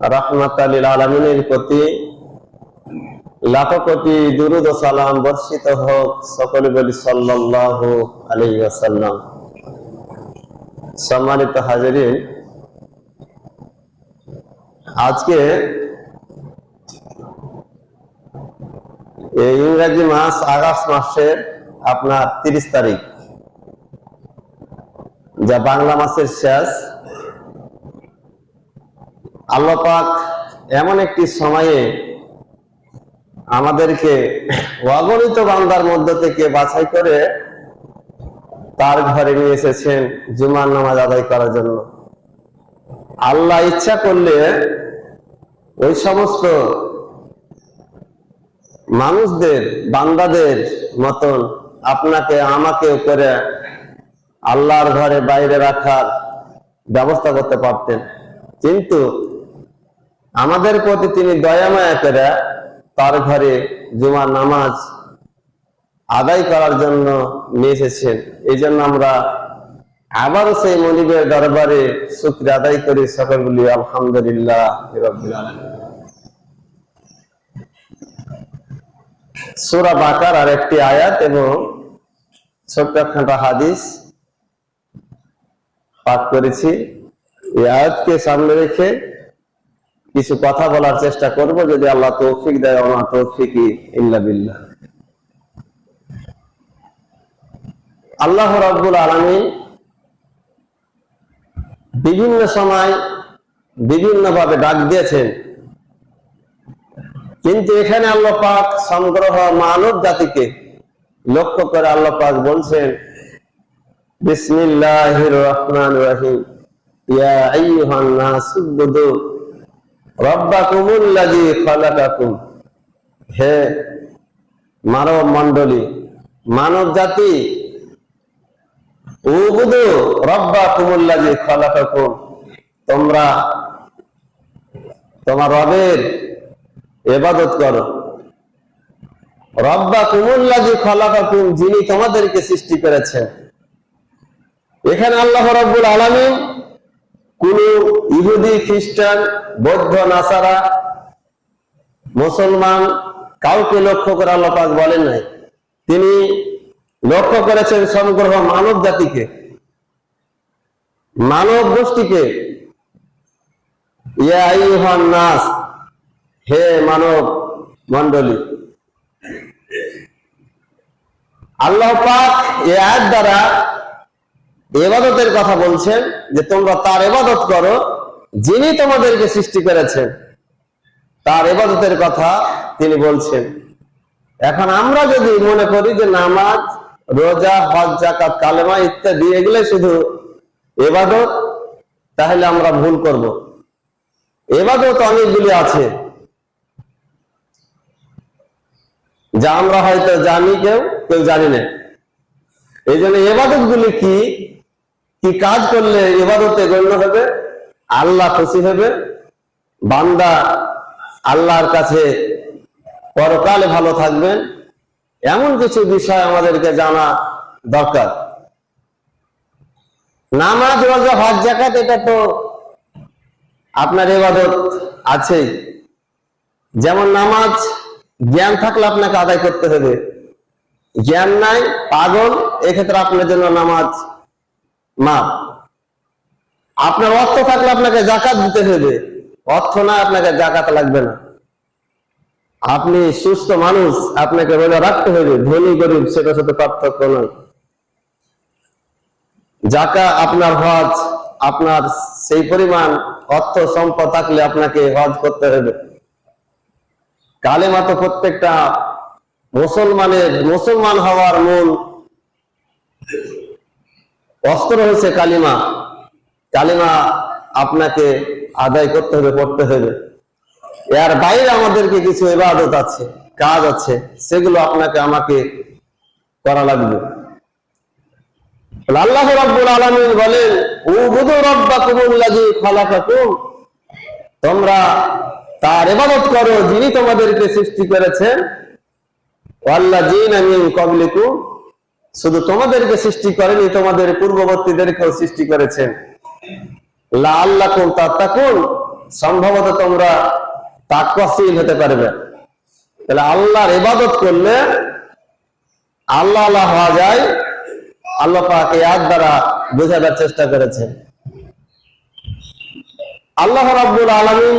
আলমিনের প্রতি কোটি দুরুদ সালাম বর্ষিত হোক সকলে বলি সাল্লাহ আলী আসাল্লাম সম্মানিত হাজারিন, আজকে এই ইংরাজি মাস আগস্ট মাসের আপনার তিরিশ তারিখ, যা বাংলা মাসের শেষ। আল্লাপাক এমন একটি সময়ে আমাদেরকে অগণিত বান্দার মধ্য থেকে বাছাই করে তার ঘরে নিয়ে এসেছেন জুমার নামাজ আদায় করার জন্য। আল্লাহ ইচ্ছা করলে ওই সমস্ত মানুষদের, বান্দাদের মতন আপনাকে আমাকে করে আল্লাহর ঘরে বাইরে রাখার ব্যবস্থা করতে পারতেন। কিন্তু আমাদের প্রতি তিনি দয়ামায়া করে তার ঘরে জুমার নামাজ আদায় করার জন্য নিয়ে এসেছেন। এই জন্য আমরা আবারও সেই মনিবের দরবারে শুক্রিয়া আদায় করি। সকলগুলি আলহামদুলিল্লাহ রাব্বিল আলামিন। বাকার আর একটি আয়াত এবং ছোট্ট হাদিস পাঠ করেছি। এই আয়াতকে সামনে রেখে কিছু কথা বলার চেষ্টা করব, যদি আল্লাহ তৌফিক দেয় আমার তৌফিক ইল্লা বিল্লাহ। আল্লাহ রাব্বুল আলামিন বিভিন্ন সময় বিভিন্ন ভাবে ডাক দিয়েছেন। কিন্তু এখানে আল্লাহ পাক সংগ্রহ মানব জাতিকে লক্ষ্য করে আল্লাহ পাক বলছেন, বিসমিল্লাহির রহমান রহিম। ইয়া আইয়ুহান নাস উবুদু রব্বাকুমুল্লাযী খালাকাকুম। হে মানব মণ্ডলী মানব জাতি উবুদু রব্বাকুমুল্লাযী খালাকাকুম। তোমরা তোমার রবের এবাদত করো। রব্বাকুমুল্লাযী খালাকাকুম, যিনি তোমাদেরকে সৃষ্টি করেছেন। এখানে আল্লাহ রাব্বুল আলামিন কোন ইহুদি, খ্রিস্টান, বৌদ্ধ, নাসারা, মুসলমান কাউকে লক্ষ্য করে আল্লাহ পাক বলেন নাই। তিনি লক্ষ্য করেছেন সংগ্রহ মানব জাতিকে, মানব গোষ্ঠীকে। নাস, হে মানব মন্ডলী আল্লাহ পাক এ দ্বারা এবাদতের কথা বলছেন যে তোমরা তার এবাদত করো, যিনি তোমাদেরকে সৃষ্টি করেছেন। তার এবাদতের কথা তিনি বলছেন। এখন আমরা যদি মনে করি যে নামাজ, রোজা, হজ জাকাত কালেমা ইত্যাদি এগুলো শুধু এবাদত, তাহলে আমরা ভুল করব। এবাদত অনেকগুলি আছে। যা আমরা হয়তো জানি কেউ কেউ জানি না। এই জন্য এবাদত গুলি কি? কি কাজ করলে এবাদতে গণ্য হবে? আল্লাহ খুশি হবে? বান্দা আল্লাহর কাছে পরকালে ভালো থাকবেন এমন কিছু বিষয় আমাদেরকে জানা দরকার। নামাজ, রোজা, হজ জাকাত এটা তো আপনার এবাদত আছেই। যেমন নামাজ, জ্ঞান থাকলে আপনাকে আদায় করতে হবে। জ্ঞান নাই, পাগল, এক্ষেত্রে আপনার জন্য নামাজ মাপ আপনার অর্থ থাকলে আপনাকে জাকাত দিতে হবে। অর্থ না, আপনাকে জাকাত লাগবে না। আপনি সুস্থ মানুষ, আপনাকে রোজা রাখতে হবে, ধনী, গরিব সেটা সাথে পার্থক্য নয়। জাকা আপনার হজ, আপনার সেই পরিমাণ অর্থ সম্পদ থাকলে আপনাকে হজ করতে হবে। কালেমা তো প্রত্যেকটা মুসলমানের মুসলমান হওয়ার মূল অস্ত্র হয়েছে কালিমা। কালিমা আপনাকে আদায় করতে হবে, পড়তে হবে। এর বাইরে আমাদেরকে কিছু ইবাদত আছে, কাজ আছে, সেগুলো আপনাকে, আমাকে করা লাগবে। আল্লাহ রাব্বুল আলামিন বলেন, উবুদু রাব্বাকুমুল্লাযী খালাকাকুম। তোমরা তার ইবাদত করো যিনি তোমাদেরকে সৃষ্টি করেছেন। ওয়াল্লাযীনা মিন ক্বাবলিকুম। শুধু তোমাদেরকে সৃষ্টি করেনি, তোমাদের পূর্ববর্তীদেরকেও সৃষ্টি করেছেন। লাআল্লাকুম তাত্তাকুন, সম্ভবত তোমরা তাকওয়াশীল হতে পারবে। তাহলে আল্লাহর ইবাদত করলে আল্লাহ আল্লাহ হওয়া যায়, আল্লাহ পাক আয়াত দ্বারা বোঝাবার চেষ্টা করেছেন। আল্লাহ রাব্বুল আলামিন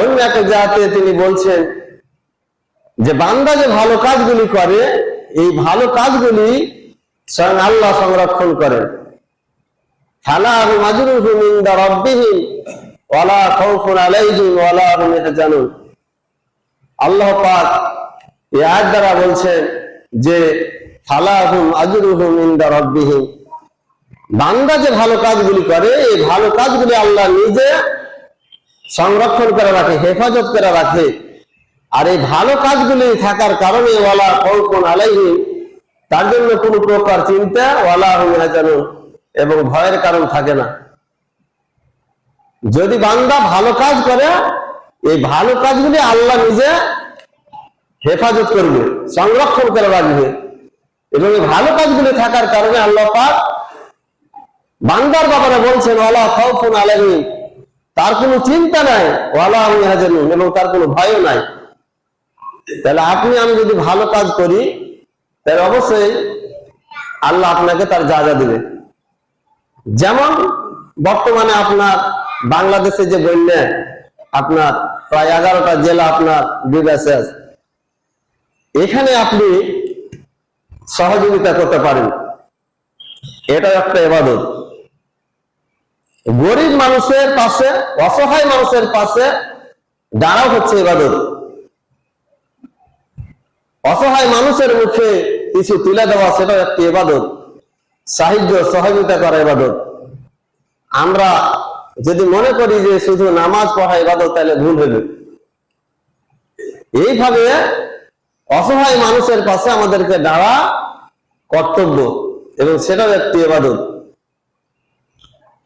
অন্য এক জাতে তিনি বলছেন যে, বান্দা যে ভালো কাজগুলি করে এই ভালো কাজগুলি স্বয়ং আল্লাহ সংরক্ষণ করেন খালা আবু মাজরুহু মিন রাব্বিহিম ওয়ালা খাউফুন আলাইহিম ওয়ালা হুম ইয়াহজানুন আল্লাহ পাক আয়াত দ্বারা বলছেন যে ফালাহুম আজরুহুম ইনদা রাব্বিহিম বান্দা যে ভালো কাজগুলি করে, এই ভালো কাজগুলি আল্লাহ নিজে সংরক্ষণ করে রাখে, হেফাজত করে রাখে। আর এই ভালো কাজগুলি থাকার কারণে ওয়ালা কৌকুন আলাইহি তার জন্য কোনো প্রকার চিন্তা ওয়ালা ইয়াহজানুন এবং ভয়ের কারণ থাকে না। যদি বান্দা ভালো কাজ করে, এই ভালো কাজগুলি আল্লাহ নিজে হেফাজত করবে, সংরক্ষণ করে রাখবে। এবং এই ভালো কাজগুলি থাকার কারণে আল্লাহ পাক বান্দার ব্যাপারে বলছেন, ওয়ালা খাউফুন আলাইহিম। তার কোনো চিন্তা নাই, ওয়ালা ইয়াহজানুন এবং তার কোনো ভয়ও নাই। তাহলে আপনি, আমি যদি ভালো কাজ করি, তাহলে অবশ্যই আল্লাহ আপনাকে তার যা যা দিবে। যেমন বর্তমানে আপনার বাংলাদেশে যে বন্যা, আপনার প্রায় এগারোটা জেলা আপনার বিবেছে এখানে আপনি সহযোগিতা করতে পারেন। এটা একটা এবাদত গরিব মানুষের পাশে, অসহায় মানুষের পাশে দাঁড়াও হচ্ছে এবাদত অসহায় মানুষের মুখে কিছু তুলে দেওয়া, সেটাও একটি এবাদত সাহায্য সহযোগিতা করা এবাদত আমরা যদি মনে করি যে শুধু নামাজ পড়া এবাদত তাহলে ভুল হবে। এইভাবে অসহায় মানুষের পাশে আমাদেরকে দাঁড়া কর্তব্য, এবং সেটাও একটি এবাদত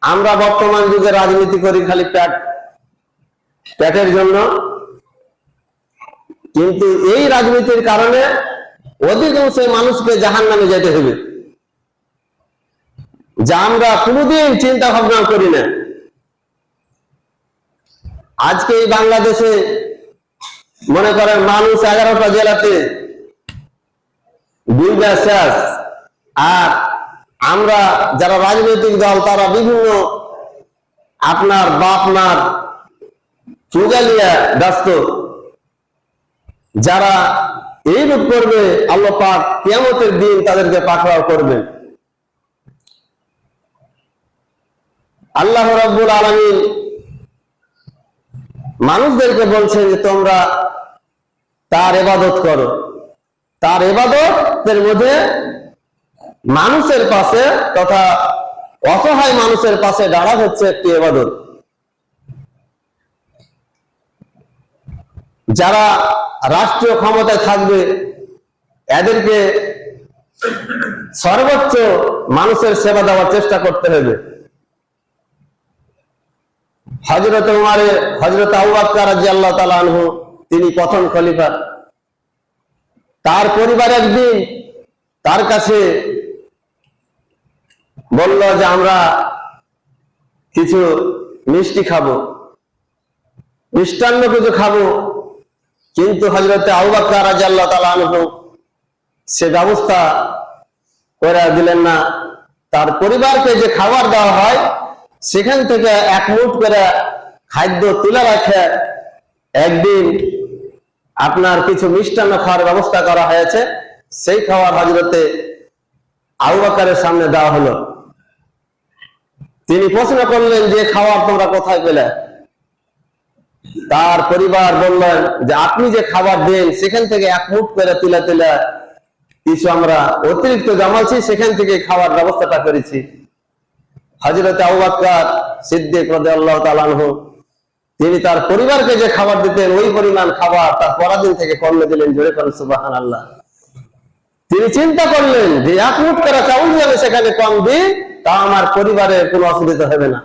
আমরা বর্তমান যুগে রাজনীতি করি খালি প্যাট, প্যাটের জন্য। কিন্তু এই রাজনীতির কারণে অধিকাংশ মানুষকে জাহান নামে যেতে হবে। যা আমরা কোনোদিন চিন্তা ভাবনা করি না। আজকে এই বাংলাদেশে মনে করেন মানুষ এগারোটা জেলাতে দুইটা শেষ। আর আমরা যারা রাজনৈতিক দল, তারা বিভিন্ন আপনার বাপনার চুগালিয়া ব্যস্ত। যারা এই রূপ করবে, আল্লাহ পাক কিয়ামতের দিন তাদেরকে পাকড়াও করবেন। আল্লাহ রাব্বুল আলামিন মানুষদেরকে বলছেন যে, তোমরা তার এবাদত করো। তার এবাদতের মধ্যে মানুষের পাশে তথা অসহায় মানুষের পাশে দাঁড়া হচ্ছে একটি এবাদত যারা রাষ্ট্রীয় ক্ষমতায় থাকবে, এদেরকে সর্বোচ্চ মানুষের সেবা দেওয়ার চেষ্টা করতে হবে। হজরত উমারে হজরত আউবাক্কার রাজি আল্লাহ তিনি প্রথম খলিফা। তার পরিবার একদিন তার কাছে বলল যে, আমরা কিছু মিষ্টি খাব, মিষ্টান্ন কিছু খাব। কিন্তু হজরত আউবাক্কার রাজি আল্লাহ তালা সে ব্যবস্থা করে দিলেন না। তার পরিবারকে যে খাবার দেওয়া হয়, সেখান থেকে এক মুঠ করে খাদ্য তুলে রাখে। একদিন আপনার কিছু মিষ্টান্ন খাওয়ার ব্যবস্থা করা হয়েছে, সেই খাবার হজরতে আউবাকারের সামনে দেওয়া হলো। তিনি প্রশ্ন করলেন যে খাবার তোমরা কোথায় পেলে? তার পরিবার বললেন যে, আপনি যে খাবার দেন, সেখান থেকে এক মুঠ করে তুলে তুলে কিছু আমরা অতিরিক্ত জমাচ্ছি সেখান থেকে খাওয়ার ব্যবস্থাটা করেছি। হজরত আউবাক্কার সিদ্দিক আল্লাহ তালানহ তিনি তার পরিবারকে যে খাবার দিতেন, ওই পরিমাণ খাবার তার পরাদিন থেকে কমে দিলেন, জোরে করেন সুবাহান আল্লাহ তিনি চিন্তা করলেন যে, এক মুঠ করা চাউল যদি সেখানে কম দিই, তা আমার পরিবারের কোনো অসুবিধা হবে না।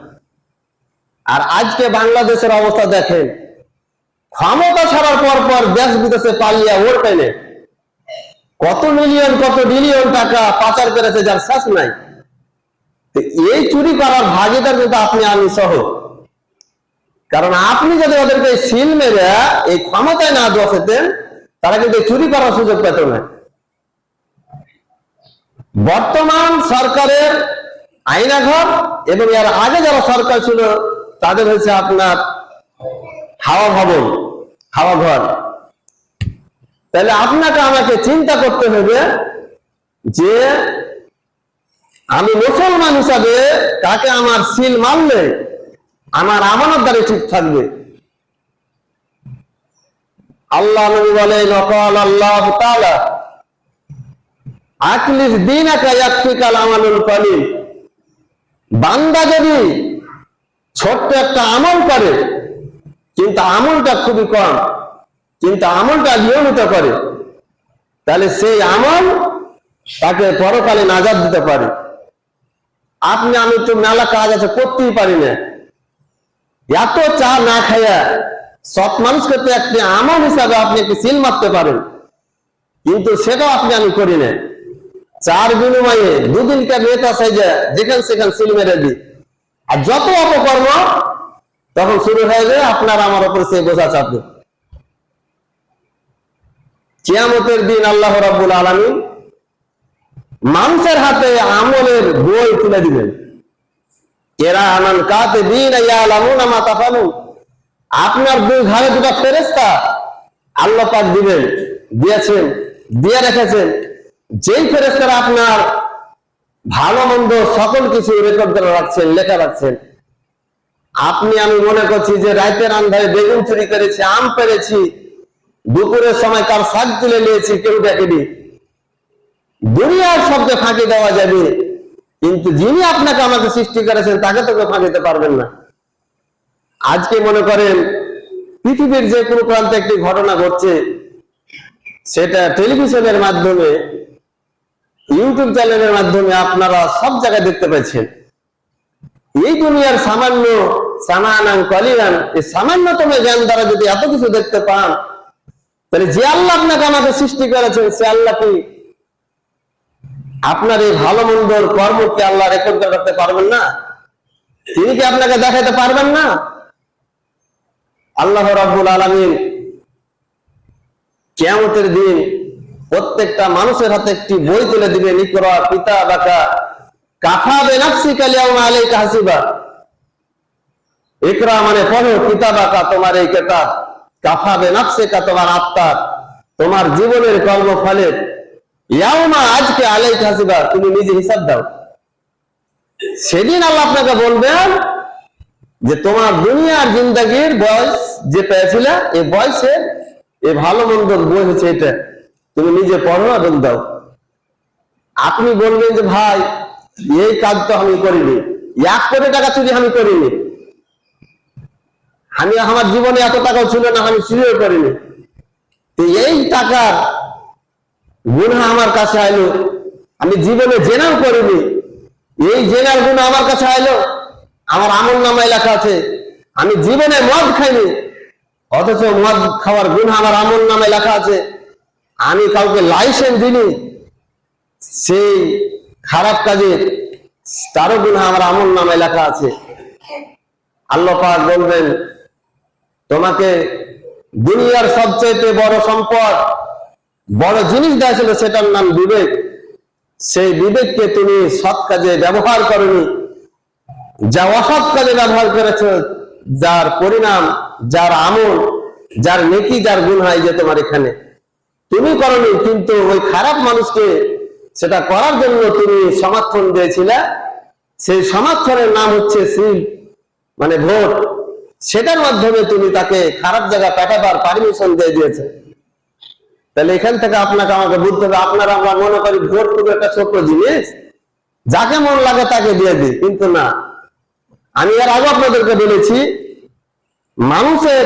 আর আজকে বাংলাদেশের অবস্থা দেখেন, ক্ষমতা ছাড়ার পর পর দেশ বিদেশে পালিয়ে ওর পেলে কত মিলিয়ন কত বিলিয়ন টাকা পাচার করেছে যার শেষ নাই। এই চুরি করার ভাগিদার কিন্তু আপনি আমি সহ। কারণ আপনি যদি ওদেরকে সিল মেরে এই ক্ষমতায় না বসাতেন, তারা কিন্তু চুরি করার সুযোগ পেত না। বর্তমান সরকারের আইনাঘর এবং এর আগে যারা সরকার ছিল তাদের হচ্ছে আপনার হাওয়া ভবন, হাওয়া ঘর। তাহলে আপনাকে আমাকে চিন্তা করতে হবে যে আমি মুসলমান হিসাবে তাকে আমার সিল মানলে আমার আমানতদারি ঠিক থাকবে? আল্লাহ নবী বলে নকল আল্লাহ তাআলা, আকলিস দিন একা ইয়াকফিকাল আমালুল কলিল। বান্দা যদি ছোট্ট একটা আমল করে, কিন্তু আমলটা খুবই কম, কিন্তু আমলটা নিয়মিত করে, তাহলে সেই আমল তাকে পরকালে নাজাদ দিতে পারে। আপনি, আমি তো মেলা কাজ আছে, করতেই পারি না। এত চা না খাইয়া সৎ মানুষকে তো একটি আমল হিসাবে আপনি একটি সিল মারতে পারেন, কিন্তু সেটাও আপনি, আমি করি না। চার বিনিময়ে দুদিনকার নেতা সাইজা যেখান সেখান সিল মেরে দিই। আর যত অপকর্ম তখন শুরু হয়ে যায় আপনার আমার উপর সেই বোঝা চাপবে। কিয়ামতের দিন আল্লাহ রাব্বুল আলামিন মানুষের হাতে আমলের বই তুলে দিবেন। এরা আমান কাতে দিন আপনার দুই ঘরে দুটো ফেরেশতা আল্লাহ পাক দিবেন, দিয়েছেন, দিয়ে রেখেছেন। যেই ফেরেশতারা আপনার ভালো মন্দ সকল কিছু রেকর্ড করে রাখছেন, লেখা রাখছেন। আপনি, আমি মনে করছি যে রাতের আন্ধারে বেগুন চুরি করেছি, আম পেরেছি, দুপুরের সময় কার শাক তুলে নিয়েছি, কেউ দেখেনি। দুনিয়ার শব্দে ফাঁকি দেওয়া যাবে, কিন্তু যিনি আপনাকে আমাকে সৃষ্টি করেছেন, তাকে তো কেউ ফাঁকিতে পারবেন না। আজকে মনে করেন, পৃথিবীর যে কোনো প্রান্তে একটি ঘটনা ঘটছে, সেটা টেলিভিশনের মাধ্যমে ইউটিউব চ্যানেলের মাধ্যমে আপনারা সব জায়গায় দেখতে পাচ্ছেন। এই দুনিয়ার সামান্য সামানান কলিয়ান এই সামান্যতম জ্ঞান দ্বারা যদি এত কিছু দেখতে পান, তাহলে যে আল্লাহ আপনাকে আমাকে সৃষ্টি করেছেন, সে আল্লাহ কি? আপনার এই ভালো মন্দর কর্মকে আল্লাহ রেকর্ড করে রাখতে পারবেন না? তিনি কি আপনাকে দেখাতে পারবেন না? আল্লাহ রাব্বুল আলামিন কিয়ামতের দিন প্রত্যেকটা মানুষের হাতে একটি বই তুলে দিবে, নিকরা, পিতা, বাকা। কাফা বেনাফসিকা লিয়াউমা আলাইকা হাসিবা। ইকরা মানে পড়ো কিতাবাকা তোমার এই কেতাব কাফা বেনাফসিকা তোমার আত্মার তোমার জীবনের কর্মফলের ইয়াউমা আজকে আলাইকা হাসিবা, তুমি নিজে হিসাব দাও। সেদিন আল্লাহ আপনাকে বলবেন যে, তোমার দুনিয়ার জিন্দগির বয়স যে পেয়েছিলে এই বয়সে এই ভালো মন্দ বই হচ্ছে এটা। তুমি নিজে পড়ো এবং দাও। আপনি বলবেন যে, ভাই, এই কাজ তো আমি করিনি। এক কোটি টাকা চুরি আমি করিনি। আমি আমার জীবনে এত টাকাও ছিল না, আমি চুরিও করিনি। এই টাকার গুণা আমার কাছে আইলো। আমি জীবনে জেনাও করিনি। এই জেনার গুণ আমার কাছে আইলো। আমার আমল নামায় লেখা আছে, আমি জীবনে মদ খাইনি, অথচ মদ খাওয়ার গুণ আমার আমল নামে লেখা আছে আমি কাউকে লাইসেন্স দিনি সেই খারাপ কাজের তারও গুণ আমার আমল নামে লেখা আছে। আল্লাহ পাক বলবেন, তোমাকে দুনিয়ার সবচেয়ে বড় সম্পদ, বড় জিনিস দিয়েছিল সেটার নাম বিবেক। সেই বিবেককে তুমি সৎ কাজে ব্যবহার করনি। যা অসৎ কাজে ব্যবহার করেছ, যার পরিণাম, যার আমল, যার নেকি, যার গুণ হয় যে তোমার এখানে। তুমি করনি, কিন্তু ওই খারাপ মানুষকে সেটা করার জন্য তুমি সমর্থন দিয়েছিলে। সেই সমর্থনের নাম হচ্ছে সিল মানে ভোট। সেটার মাধ্যমে তুমি তাকে খারাপ জায়গা পাঠাবার পারমিশন দিয়ে দিয়েছে। তাহলে এখান থেকে আপনাকে আমাকে বুঝতে হবে, আপনারা আমরা মনে করি ভোট খুব একটা ছোট জিনিস। যাকে মন লাগে তাকে দিয়ে দিই, কিন্তু না। আমি এর আগে আপনাদেরকে বলেছি, মানুষের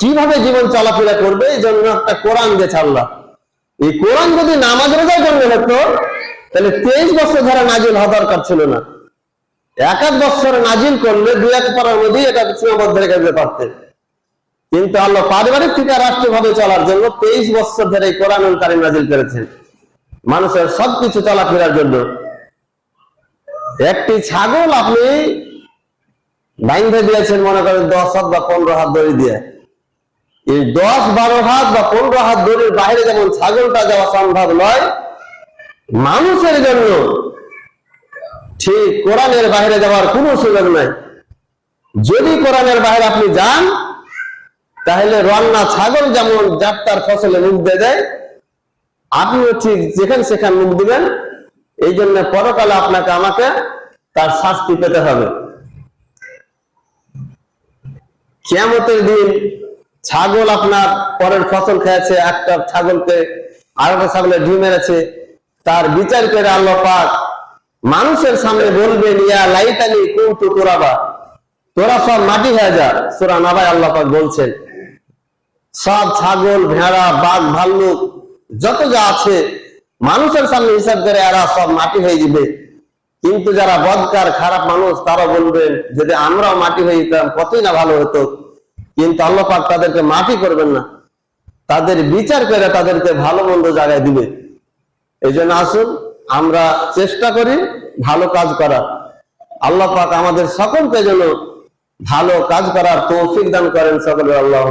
কীভাবে জীবন চলাফেরা করবে এই জন্য একটা কোরআন দিয়েছে আল্লাহ। এই কোরআন যদি নামাজ রোজার জন্য হতো তাহলে তেইশ বছর ধরে নাজিল হওয়া দরকার ছিল না। এক এক বছর নাজিল করলে দু এক পাড়ার মধ্যেই এটা সীমাবদ্ধ রেখে দিতে পারতেন। কিন্তু আল্লাহ পারিবারিক থেকে রাষ্ট্রভাবে চলার জন্য তেইশ বছর ধরে এই কোরআন কারিম নাজিল করেছেন। মানুষের সবকিছু চলাফেরার জন্য। একটি ছাগল আপনি বাইন্ধে দিয়েছেন, মনে করেন দশ হাত বা পনেরো হাত দড়ি দিয়ে। এই দশ বারো হাত বা পনেরো হাত দড়ির বাইরে যেমন ছাগলটা যাওয়া সম্ভব নয়, মানুষের জন্য ঠিক কোরআনের বাইরে যাওয়ার কোনো সুযোগ নাই। যদি কোরআনের বাইরে আপনি যান, তাহলে রান্না ছাগল যেমন যাত্রার ফসলে মুখ দিয়ে দেয়, আপনিও ঠিক যেখানে সেখানে মুখ দিবেন। এই জন্য পরকালে আপনাকে আমাকে তার শাস্তি পেতে হবে। কেমতের দিন ছাগল আপনার পরের ফসল খেয়েছে, একটা ছাগলকে আরেকটা ছাগলের ডিম মেরেছে তার বিচার করে আল্লাহ পাক মানুষের সামনে বলবেন ইয়া লাইতানি কুতু তোরাবা। তোরা সব মাটি হয়ে যা, সুরা নাবাই আল্লাহ পাক বলছেন। সব ছাগল, ভেড়া, বাঘ, ভাল্লুক, যত যা আছে, মানুষের সামনে হিসাব করে এরা সব মাটি হয়ে যাবে। কিন্তু যারা বদকার, খারাপ মানুষ তারা বলবেন যদি আমরাও মাটি হয়ে যেতাম, কতই না ভালো হতো? কিন্তু আল্লাহ পাক তাদেরকে মাটি করবেন না। তাদের বিচার করে তাদেরকে ভালো মন্দ জায়গায় দিবে। এই জন্য আসুন, আমরা চেষ্টা করি ভালো কাজ করার। আল্লাহ পাক আমাদের সকলকে যেন ভালো কাজ করার তৌফিক দান করেন সকলে আল্লাহ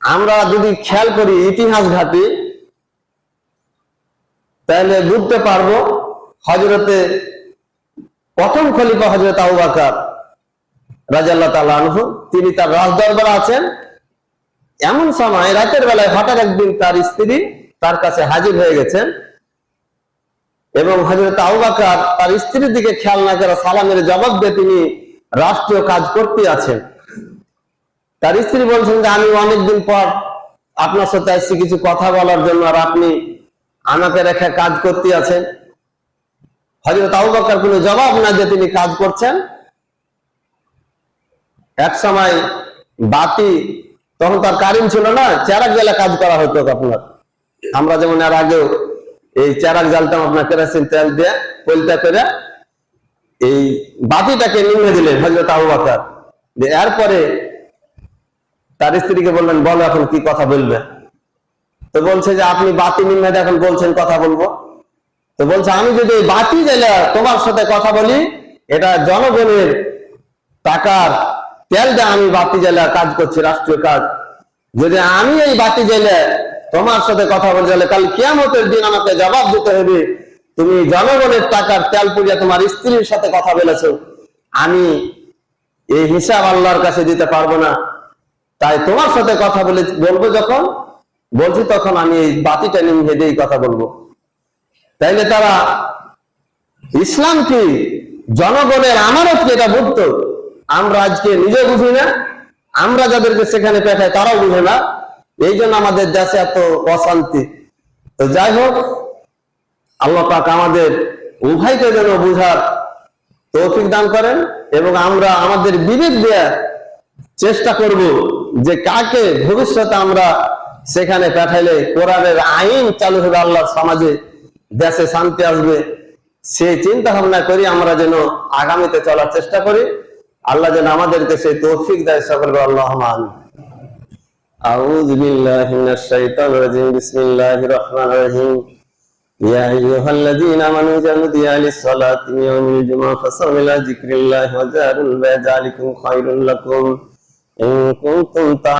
আমরা যদি খেয়াল করি ইতিহাস ঘাটি, তাহলে বুঝতে পারব হজরতে প্রথম খলিফা হজরত আবু রাজাল্লাহ তাআলা আনহু, তিনি তার রাজ দরবারে আছেন। এমন সময় রাতের বেলায় হঠাৎ একদিন তার স্ত্রী তার কাছে হাজির হয়ে গেছেন এবং হজরত আবু বাকার তার স্ত্রীর দিকে খেয়াল না করে সালামের জবাব দিয়ে তিনি রাষ্ট্রীয় কাজ করতে আছেন। তার স্ত্রী বলছেন যে, আমি অনেকদিন পর আপনার সাথে আসছি কিছু কথা বলার জন্য, আর আপনি আমাকে রেখে কাজ করতে আছেন। হজরত আবু বকর কোনো জবাব না যে তিনি কাজ করছেন। এক সময় বাতি, তখন তার কারিম ছিল না চেরাক জেলা কাজ করা হতো আপনার আমরা যেমন এর আগেও এই চেরাক জালতাম আপনার কেরাসিন তেল দিয়ে পলটা করে এই বাতিটাকে নিমে দিলেন হজরত আবু বকর। এরপরে তার স্ত্রীকে বললেন, বলো এখন কি কথা বলবে? তো বলছে যে, আপনি বাতি নিম্নে এখন বলছেন কথা বলব। তো বলছে, আমি যদি এই বাতি জেলে তোমার সাথে কথা বলি, এটা জনগণের টাকার তেল দিয়ে আমি বাতি জেলে কাজ করছি, রাষ্ট্রীয় কাজ। যদি আমি এই বাতি জেলে তোমার সাথে কথা বলতে গেলে কাল কিয়ামতের দিন আমাকে জবাব দিতে হবে। তুমি জনগণের টাকার তেল পুড়িয়ে তোমার স্ত্রীর সাথে কথা বলেছ। আমি এই হিসাব আল্লাহর কাছে দিতে পারব না। তাই তোমার সাথে কথা বলে বলব যখন, বলছি তখন আমি এই বাতিটা নিয়ে দিয়েই কথা বলব। তাইলে তারা, ইসলাম কি? জনগণের আমানত কি? এটা বুঝতো আমরা আজকে নিজে বুঝি না। আমরা যাদেরকে সেখানে পেঠাই তারাও বুঝে না। এই জন্য আমাদের দেশে এত অশান্তি। তো যাই হোক, আল্লাহ পাক আমাদের উভয়কে যেন বুঝার তৌফিক দান করেন এবং আমরা আমাদের বিবেক দেওয়ার চেষ্টা করব যে কাকে ভবিষ্যতে আমরা সেখানে পাঠাইলে কোরআনের আইন চালু হবে, আল্লাহর সমাজে দেশে শান্তি আসবে। সেই চিন্তা ভাবনা করি আমরা যেন আগামীতে চলার চেষ্টা করি। আল্লাহ যেন আমাদেরকে সেই তৌফিক দেয় সকল আল্লাহ মান أعوذ بالله من الشيطان الرجيم بسم الله الرحمن الرحيم يا أيها الذين آمنوا إذا نودي للصلاة من يوم الجمعة فصلوا إلى ذكر الله وذروا البيع ذلكم خير لكم إن كنتم تعلمون